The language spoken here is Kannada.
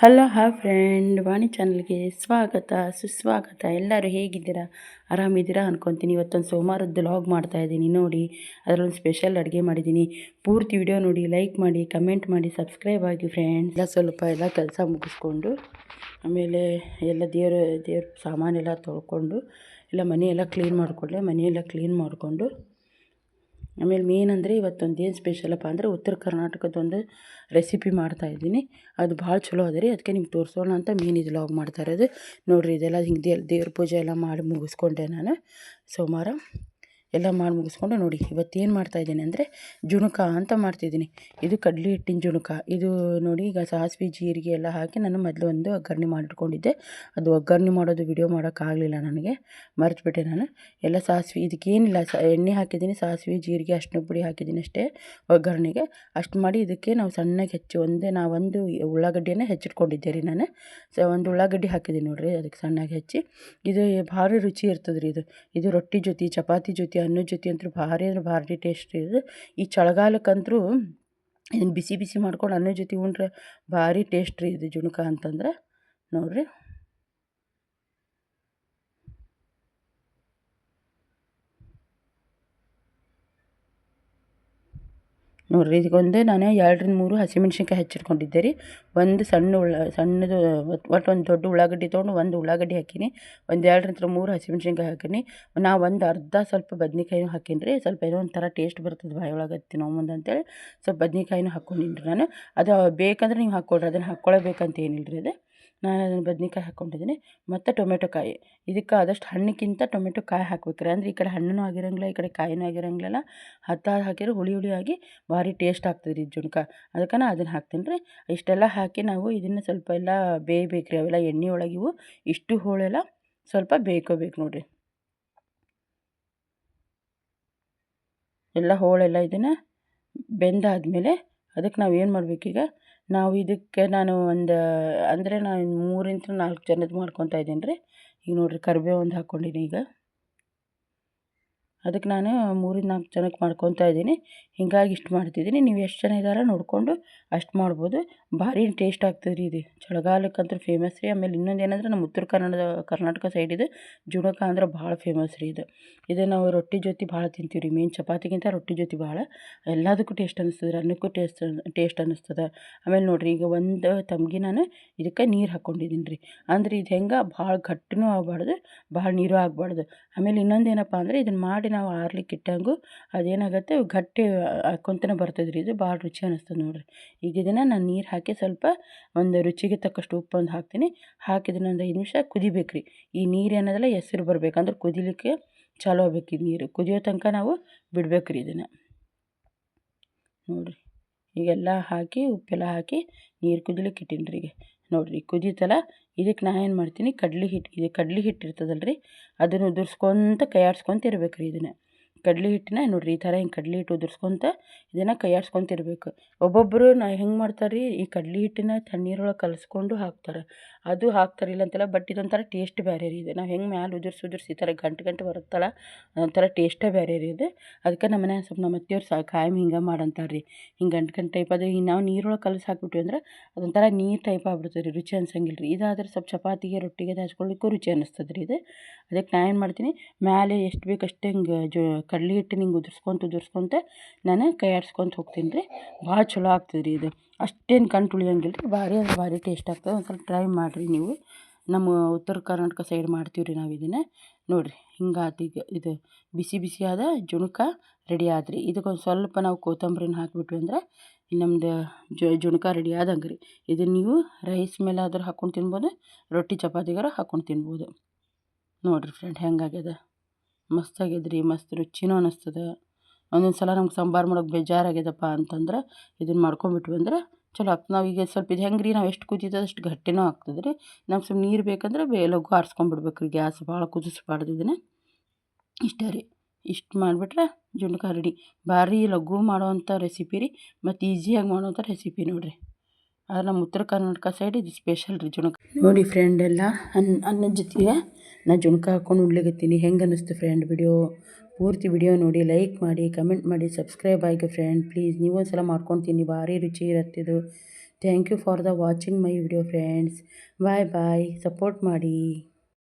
ಹಲೋ ಹಾಯ್ ಫ್ರೆಂಡ್, ವಾಣಿ ಚಾನಲ್ಗೆ ಸ್ವಾಗತ, ಸುಸ್ವಾಗತ. ಎಲ್ಲರೂ ಹೇಗಿದ್ದೀರಾ? ಆರಾಮಿದ್ದೀರಾ ಅನ್ಕೊತೀನಿ. ಇವತ್ತೊಂದು ಸೋಮವಾರದ್ದು ಲಾಗ್ ಮಾಡ್ತಾ ಇದ್ದೀನಿ. ನೋಡಿ, ಅದರಲ್ಲೊಂದು ಸ್ಪೆಷಲ್ ಅಡುಗೆ ಮಾಡಿದ್ದೀನಿ. ಪೂರ್ತಿ ವಿಡಿಯೋ ನೋಡಿ ಲೈಕ್ ಮಾಡಿ ಕಮೆಂಟ್ ಮಾಡಿ ಸಬ್ಸ್ಕ್ರೈಬ್ ಆಗಿ ಫ್ರೆಂಡ್ಸ್ ಎಲ್ಲ ಸ್ವಲ್ಪ ಎಲ್ಲ ಕೆಲಸ ಮುಗಿಸ್ಕೊಂಡು, ಆಮೇಲೆ ಎಲ್ಲ ದೇವ್ರ ದೇವ್ರ ಸಾಮಾನೆಲ್ಲ ತೊಳ್ಕೊಂಡು, ಎಲ್ಲ ಮನೆಯೆಲ್ಲ ಕ್ಲೀನ್ ಮಾಡಿಕೊಂಡೆ. ಮನೆಯೆಲ್ಲ ಕ್ಲೀನ್ ಮಾಡಿಕೊಂಡು ಆಮೇಲೆ ಮೇನ್ ಅಂದರೆ ಇವತ್ತೊಂದು ಏನು ಸ್ಪೆಷಲಪ್ಪ ಅಂದರೆ ಉತ್ತರ ಕರ್ನಾಟಕದೊಂದು ರೆಸಿಪಿ ಮಾಡ್ತಾ ಇದ್ದೀನಿ. ಅದು ಭಾಳ ಚಲೋ ಅದ ರೀ ಅದಕ್ಕೆ ನಿಮ್ಗೆ ತೋರಿಸೋಣ ಅಂತ ಮೇನ್ ಇದು ಲಾಗ್ ಮಾಡ್ತಾ ಇರೋದು. ನೋಡಿರಿ ಇದೆಲ್ಲ ಹಿಂಗೆ ದೇವ್ರ ಪೂಜೆ ಎಲ್ಲ ಮಾಡಿ ಮುಗಿಸ್ಕೊಂಡೆ ನಾನು. ಸೋಮವಾರ ಎಲ್ಲ ಮಾಡಿ ಮುಗಿಸ್ಕೊಂಡು ನೋಡಿ, ಇವತ್ತೇನು ಮಾಡ್ತಾಯಿದ್ದೀನಿ ಅಂದರೆ ಜುಣುಕ ಅಂತ ಮಾಡ್ತಿದ್ದೀನಿ. ಇದು ಕಡಲೆ ಹಿಟ್ಟಿನ ಜುಣುಕ. ಇದು ನೋಡಿ, ಈಗ ಸಾಸಿವೆ, ಜೀರಿಗೆ ಎಲ್ಲ ಹಾಕಿ ನಾನು ಮೊದಲು ಒಂದು ಒಗ್ಗರಣೆ ಮಾಡಿಟ್ಕೊಂಡಿದ್ದೆ. ಅದು ಒಗ್ಗರಣೆ ಮಾಡೋದು ವಿಡಿಯೋ ಮಾಡೋಕ್ಕಾಗಲಿಲ್ಲ ನನಗೆ. ಮರೆತುಬಿಟ್ಟೆ ನಾನು. ಎಲ್ಲ ಸಾಸಿವೆ, ಇದಕ್ಕೇನಿಲ್ಲ. ಸ, ಎಣ್ಣೆ ಹಾಕಿದ್ದೀನಿ, ಸಾಸಿವೆ, ಜೀರಿಗೆ ಅಷ್ಟು ಪುಡಿ ಹಾಕಿದ್ದೀನಿ ಅಷ್ಟೇ ಒಗ್ಗರಣೆಗೆ. ಅಷ್ಟು ಮಾಡಿ ಇದಕ್ಕೆ ನಾವು ಸಣ್ಣಗೆ ಹೆಚ್ಚು ಒಂದೇ ನಾವು ಒಂದು ಉಳ್ಳಾಗಡ್ಡಿಯನ್ನು ಹೆಚ್ಚಿಟ್ಕೊಂಡಿದ್ದೆ ರೀ ನಾನು. ಸೊ, ಒಂದು ಉಳ್ಳಾಗಡ್ಡಿ ಹಾಕಿದ್ದೀನಿ ನೋಡಿರಿ, ಅದಕ್ಕೆ ಸಣ್ಣಗೆ ಹೆಚ್ಚಿ. ಇದು ಭಾರಿ ರುಚಿ ಇರ್ತದ್ರಿ ಇದು. ಇದು ರೊಟ್ಟಿ ಜೊತೆ, ಚಪಾತಿ ಜೊತೆ ಅನ್ನದ ಜೊತೆ ಅಂತೂ ಭಾರಿ ಅಂದ್ರೆ ಭಾರಿ ಟೇಸ್ಟ್ ಇದು. ಈ ಚಳಿಗಾಲಕ್ಕಂತೂ ಇದನ್ನು ಬಿಸಿ ಬಿಸಿ ಮಾಡ್ಕೊಂಡು ಅನ್ನದ ಜೊತೆ ಉಂಡ್ರೆ ಭಾರಿ ಟೇಸ್ಟ್ ರೀ ಇದು ಜುಣುಕ ಅಂತಂದ್ರೆ. ನೋಡಿರಿ. ನೋಡಿರಿ ಇದಕ್ಕೊಂದೇ ನಾನು ಎರಡರಿಂದ ಮೂರು ಹಸಿಮೆಣ್ಸಿನ್ಕಾಯಿ ಹೆಚ್ಚಿಟ್ಕೊಂಡಿದ್ದೆ ರೀ ಒಂದು ಸಣ್ಣ ಉಳ್ಳ, ಸಣ್ಣದು ಒಟ್ಟು ಒಂದು ದೊಡ್ಡ ಉಳ್ಳಾಗಡ್ಡಿ ತೊಗೊಂಡು ಒಂದು ಉಳ್ಳಾಗಡ್ಡಿ ಹಾಕೀನಿ. ಒಂದು ಎರಡರಿಂದ ಮೂರು ಹಸಿಮೆಣ್ಸಿನ್ಕಾಯಿ ಹಾಕೀನಿ. ನಾ ಒಂದು ಅರ್ಧ ಸ್ವಲ್ಪ ಬದ್ನೆಕಾಯಿನೂ ಹಾಕೀನಿ ರೀ ಸ್ವಲ್ಪ ಏನೋ ಒಂಥರ ಟೇಸ್ಟ್ ಬರ್ತದೆ ಬಾಯಿ ಒಳಗೆ ತಿನ್ನೋ ಮುಂದೆ ಅಂತೇಳಿ ಸ್ವಲ್ಪ ಬದ್ನೆಕಾಯಿನೂ ಹಾಕ್ಕೊಂಡಿನ್ರಿ ರೀ ನಾನು. ಅದು ಬೇಕಂದ್ರೆ ನೀವು ಹಾಕ್ಕೊಳ್ರಿ ಅದನ್ನು ಹಾಕ್ಕೊಳ್ಳೇಬೇಕಂತ ಏನಿಲ್ಲ ರೀ ಅದು. ನಾನು ಅದನ್ನು ಬದ್ನಿಕಾಯಿ ಹಾಕ್ಕೊಂಡಿದ್ದೀನಿ. ಮತ್ತು ಟೊಮೆಟೊ ಕಾಯಿ. ಇದಕ್ಕೆ ಆದಷ್ಟು ಹಣ್ಣಿಗಿಂತ ಟೊಮೆಟೊ ಕಾಯಿ ಹಾಕ್ಬೇಕ್ರಿ. ಅಂದರೆ ಈ ಕಡೆ ಹಣ್ಣೂ ಆಗಿರಂಗಿಲ್ಲ, ಈ ಕಡೆ ಕಾಯಿನೂ ಆಗಿರಂಗಿಲ್ಲ ಹತ್ತ ಹಾಕಿದ್ರೆ ಹುಳಿ ಹುಳಿಯಾಗಿ ಭಾರಿ ಟೇಸ್ಟ್ ಆಗ್ತದೆ ರೀ ಜುಣ್ಕ. ಅದಕ್ಕೆ ನಾ ಅದನ್ನು ಹಾಕ್ತೀನಿ ರೀ. ಇಷ್ಟೆಲ್ಲ ಹಾಕಿ ನಾವು ಇದನ್ನು ಸ್ವಲ್ಪ ಎಲ್ಲ ಬೇಯಬೇಕು ರೀ ಅವೆಲ್ಲ ಎಣ್ಣೆ ಒಳಗಿವು ಇಷ್ಟು ಹೋಳೆಲ್ಲ ಸ್ವಲ್ಪ ಬೇಯ್ಕೋಬೇಕು ನೋಡಿರಿ. ಎಲ್ಲ ಹೋಳೆಲ್ಲ ಇದನ್ನು ಬೆಂದಾದಮೇಲೆ ಅದಕ್ಕೆ ನಾವು ಏನು ಮಾಡಬೇಕೀಗ? ನಾವು ಇದಕ್ಕೆ ನಾನು ಒಂದು, ಅಂದರೆ ನಾನು ಮೂರಿಂದ ನಾಲ್ಕು ಜನದ್ದು ಮಾಡ್ಕೊತಾ ಇದ್ದೀನಿ ರೀ ಈಗ ನೋಡಿರಿ ಕರಿಬೇವು ಒಂದು ಹಾಕ್ಕೊಂಡಿನಿ ಈಗ. ಅದಕ್ಕೆ ನಾನು ಮೂರಿಂದ ನಾಲ್ಕು ಜನಕ್ಕೆ ಮಾಡ್ಕೊತಾ ಇದ್ದೀನಿ. ಹೀಗಾಗಿ ಇಷ್ಟು ಮಾಡ್ತಿದ್ದೀನಿ. ನೀವು ಎಷ್ಟು ಜನ ಇದ್ದಾರ ನೋಡಿಕೊಂಡು ಅಷ್ಟು ಮಾಡ್ಬೋದು. ಭಾರಿ ಟೇಸ್ಟ್ ಆಗ್ತದೆ ರೀ ಇದು. ಚಳಿಗಾಲಕ್ಕಂತೂ ಫೇಮಸ್ ರೀ. ಆಮೇಲೆ ಇನ್ನೊಂದು ಏನಂದ್ರೆ ನಮ್ಮ ಉತ್ತರ ಕನ್ನಡದ, ಕರ್ನಾಟಕ ಸೈಡ್ ಇದು ಜುಣಕ ಅಂದ್ರೆ ಭಾಳ ಫೇಮಸ್ ರೀ ಇದು. ಇದು ನಾವು ರೊಟ್ಟಿ ಜೊತೆ ಭಾಳ ತಿಂತೀವಿ ರೀ. ಮೇನ್ ಚಪಾತಿಗಿಂತ ರೊಟ್ಟಿ ಜೊತೆ ಭಾಳ. ಎಲ್ಲದಕ್ಕೂ ಟೇಸ್ಟ್ ಅನ್ನಿಸ್ತದೆ ಅನ್ನಕ್ಕೂ ಟೇಸ್ಟ್ ಟೇಸ್ಟ್ ಅನ್ನಿಸ್ತದೆ. ಆಮೇಲೆ ನೋಡಿರಿ ಈಗ ಒಂದು ತಮ್ಗೆ ನಾನು ಇದಕ್ಕೆ ನೀರು ಹಾಕ್ಕೊಂಡಿದ್ದೀನಿ ರೀ. ಅಂದ್ರೆ ಇದು ಹೆಂಗೆ ಭಾಳ ಗಟ್ಟಿನೂ ಆಗಬಾರ್ದು, ಭಾಳ ನೀರು ಆಗಬಾರ್ದು. ಆಮೇಲೆ ಇನ್ನೊಂದು ಏನಪ್ಪ ಅಂದರೆ ಇದನ್ನು ಮಾಡಿ ನಾವು ಆರ್ಲಿಕ್ಕೆ ಇಟ್ಟಂಗೂ ಅದೇನಾಗುತ್ತೆ ಗಟ್ಟಿ ಹಾಕ್ಕೊಂತನೇ ಬರ್ತದೆ ರೀ ಇದು, ಭಾಳ ರುಚಿ ಅನ್ನಿಸ್ತದೆ ನೋಡಿರಿ. ಈಗ ಇದನ್ನು ನಾನು ನೀರು ಹಾಕಿ ಸ್ವಲ್ಪ ಒಂದು ರುಚಿಗೆ ತಕ್ಕಷ್ಟು ಉಪ್ಪು ಒಂದು ಹಾಕ್ತೀನಿ. ಹಾಕಿದ್ರೆ ಒಂದು ಐದು ನಿಮಿಷ ಕುದಿಬೇಕು ರೀ ಈ ನೀರು ಏನದಲ್ಲ, ಹೆಸರು ಬರ್ಬೇಕಂದ್ರೆ ಕುದಿಲಿಕ್ಕೆ ಚಾಲು ಆಗ್ಬೇಕು ಈ ನೀರು. ಕುದಿಯೋ ತನಕ ನಾವು ಬಿಡ್ಬೇಕು ರೀ ಇದನ್ನು. ನೋಡಿರಿ. ಈಗೆಲ್ಲ ಹಾಕಿ, ಉಪ್ಪೆಲ್ಲ ಹಾಕಿ ನೀರು ಕುದಿಲಿಕ್ಕೆ ಇಟ್ಟೀನಿ ರೀ ಈಗ. ನೋಡಿರಿ ಕುದೀತಲ್ಲ ಇದಕ್ಕೆ ನಾ ಏನು ಮಾಡ್ತೀನಿ, ಕಡ್ಲೆ ಹಿಟ್ಟು ಇದು ಕಡ್ಲೆ ಹಿಟ್ಟು ಇರ್ತದಲ್ಲ ರೀ ಅದನ್ನು ಉದುರ್ಸ್ಕೊಂತ ಕೈ ಇರ್ಬೇಕು ರೀ ಇದನ್ನು. ಕಡ್ಲೆ ಹಿಟ್ಟನ್ನ ನೋಡಿರಿ, ಈ ಥರ ಹಿಂಗೆ ಕಡ್ಲೆ ಹಿಟ್ಟು ಉದುರ್ಸ್ಕೊತ ಇದನ್ನು ಕೈಯಾಡ್ಸ್ಕೊಂತಿರ್ಬೇಕು. ಒಬ್ಬೊಬ್ಬರು ನಾ ಹೆಂಗೆ ಮಾಡ್ತಾರೆ ರೀ ಈ ಕಡ್ಲೆ ಹಿಟ್ಟನ್ನ ತಣ್ಣೀರೊಳಗೆ ಕಲಸ್ಕೊಂಡು ಹಾಕ್ತಾರೆ. ಅದು ಹಾಕ್ತಾರೆ ಇಲ್ಲ ಅಂತಲ್ಲ ಬಟ್ ಇದೊಂಥರ ಟೇಸ್ಟ್ ಬೇರೆ ರೀ ಇದು. ನಾವು ಹೆಂಗೆ ಮ್ಯಾಲೆ ಉದುರ್ಸಿ ಉದುರ್ಸಿ ಈ ಥರ ಗಂಟು ಗಂಟು ಬರುತ್ತಲ್ಲ, ಅದೊಂಥರ ಟೇಸ್ಟೇ ಬೇರೆ ರೀ ಇದು. ಅದಕ್ಕೆ ನಮ್ಮ ಮನೆ ಸ್ವಲ್ಪ ನಮ್ಮ ಅತ್ತೆಯವ್ರು ಸಹ ಕಾಯಂ ಹಿಂಗೆ ಮಾಡಂತಾರೆ ರೀ ಹಿಂಗೆ ಗಂಟು ಗಂಟು ಟೈಪ್ ಅದು ಈಗ ನಾವು ನೀರೊಳಗೆ ಕಲಸಿ ಹಾಕ್ಬಿಟ್ವಿ ಅಂದ್ರೆ ಅದೊಂಥರ ನೀರು ಟೈಪ್ ಆಗ್ಬಿಡ್ತದೆ ರೀ ರುಚಿ ಅನ್ಸಂಗಿಲ್ಲ ರೀ ಇದಾದ್ರೆ ಸ್ವಲ್ಪ ಚಪಾತಿಗೆ, ರೊಟ್ಟಿಗೆ ಹಚ್ಕೊಳ್ಳಿಕ್ಕೂ ರುಚಿ ಅನ್ನಿಸ್ತದೆ ರೀ ಇದು. ಅದಕ್ಕೆ ನಾನು ಏನು ಮಾಡ್ತೀನಿ, ಮ್ಯಾಲೆ ಎಷ್ಟು ಬೇಕು ಅಷ್ಟು ಹಿಂಗೆ ಜೋ ಕಡ್ಲೆ ಹಿಟ್ಟು ನಿಂಗೆ ಉದುರ್ಸ್ಕೊಂತ ಉದುರ್ಸ್ಕೊತ ನಾನು ಕೈ ಆಡ್ಸ್ಕೊತ ಹೋಗ್ತೀನಿ ರೀ. ಭಾಳ ಚಲೋ ಆಗ್ತದೆ ರೀ ಇದು. ಅಷ್ಟೇನು ಕಣ್ಣು ಉಳಿಯಂಗಿಲ್ಲ ರೀ. ಭಾರಿ ಅಂದ್ರೆ ಭಾರಿ ಟೇಸ್ಟ್ ಆಗ್ತದೆ. ಒಂದು ಸ್ವಲ್ಪ ಟ್ರೈ ಮಾಡಿರಿ ನೀವು. ನಮ್ಮ ಉತ್ತರ ಕರ್ನಾಟಕ ಸೈಡ್ ಮಾಡ್ತೀವಿ ರೀ ನಾವು ಇದನ್ನು. ನೋಡಿರಿ ಹಿಂಗಾತು ಈಗ ಇದು ಬಿಸಿ ಬಿಸಿಯಾದ ಜುಣುಕ ರೆಡಿ ಆದ್ರಿ ಇದಕ್ಕೊಂದು ಸ್ವಲ್ಪ ನಾವು ಕೊತ್ತಂಬರಿನ ಹಾಕಿಬಿಟ್ವಿ ಅಂದ್ರೆ ನಮ್ದು ಜುಣುಕ ರೆಡಿ ಆದಂಗೆ ರೀ. ಇದನ್ನು ನೀವು ರೈಸ್ ಮೇಲೆ ಆದರೂ ಹಾಕ್ಕೊಂಡು ತಿನ್ಬೋದು, ರೊಟ್ಟಿ ಚಪಾತಿಗಾರ ಹಾಕ್ಕೊಂಡು ತಿನ್ಬೋದು. ನೋಡಿರಿ ಫ್ರೆಂಡ್ ಹೆಂಗಾಗ್ಯದ ಮಸ್ತ್ ರೀ ಮಸ್ತ್ ರುಚಿನೂ ಅನ್ನಿಸ್ತದೆ ಒಂದೊಂದು ಸಲ ನಮ್ಗೆ ಸಾಂಬಾರು ಮಾಡೋಕೆ ಬೇಜಾರಾಗ್ಯದಪ್ಪ ಅಂತಂದ್ರೆ ಇದನ್ನು ಮಾಡ್ಕೊಂಬಿಟ್ವಿ ಅಂದ್ರೆ ಚಲೋ ಆಗ್ತದೆ ನಾವು ಈಗ ಸ್ವಲ್ಪ ಇದು ಹೆಂಗೆ ರೀ ನಾವು ಎಷ್ಟು ಕುದೀತದೆ ಅಷ್ಟು ಗಟ್ಟಿನೂ ಆಗ್ತದೆ ರೀ ನಮ್ಗೆ ಸ್ವಲ್ಪ ನೀರು ಬೇಕಂದ್ರೆ ಬೇ ಲಘು ಆರಿಸ್ಕೊಂಬಿಡ್ಬೇಕು ರೀ ಗ್ಯಾಸ್ ಭಾಳ ಕುದಿಸ್ಬಾರ್ದು ಇದನ್ನು. ಇಷ್ಟೇ ರೀ. ಇಷ್ಟು ಮಾಡಿಬಿಟ್ರೆ ಜುಣ್ಕ ರೆಡಿ. ಭಾರಿ ಲಘು ಮಾಡೋವಂಥ ರೆಸಿಪಿ ರೀ, ಮತ್ತು ಈಸಿಯಾಗಿ ಮಾಡೋವಂಥ ರೆಸಿಪಿ ನೋಡಿರಿ. ಆದ್ರೆ ನಮ್ಮ ಉತ್ತರ ಕರ್ನಾಟಕ ಸೈಡ್ ಇದು ಸ್ಪೆಷಲ್ ರೀ ಜುಣಕ. ನೋಡಿ ಫ್ರೆಂಡ್ ಎಲ್ಲ ಅನ್ನ ಅನ್ನದ ಜೊತೆಗೆ ನಾ ಜುಣಕ ಹಾಕ್ಕೊಂಡು ಉಣ್ಲಿಗತ್ತೀನಿ ಹೆಂಗೆ ಅನ್ನಿಸ್ತು ಫ್ರೆಂಡ್ ವಿಡಿಯೋ ಪೂರ್ತಿ ವಿಡಿಯೋ ನೋಡಿ ಲೈಕ್ ಮಾಡಿ ಕಮೆಂಟ್ ಮಾಡಿ ಸಬ್ಸ್ಕ್ರೈಬ್ ಆಗಿ ಫ್ರೆಂಡ್ ಪ್ಲೀಸ್ ನೀವು ಒಂದು ಸಲ ಮಾಡ್ಕೊತೀನಿ, ಭಾರಿ ರುಚಿ ಇರತ್ತಿದು. Thank you for the watching my video friends bye bye support ಮಾಡಿ.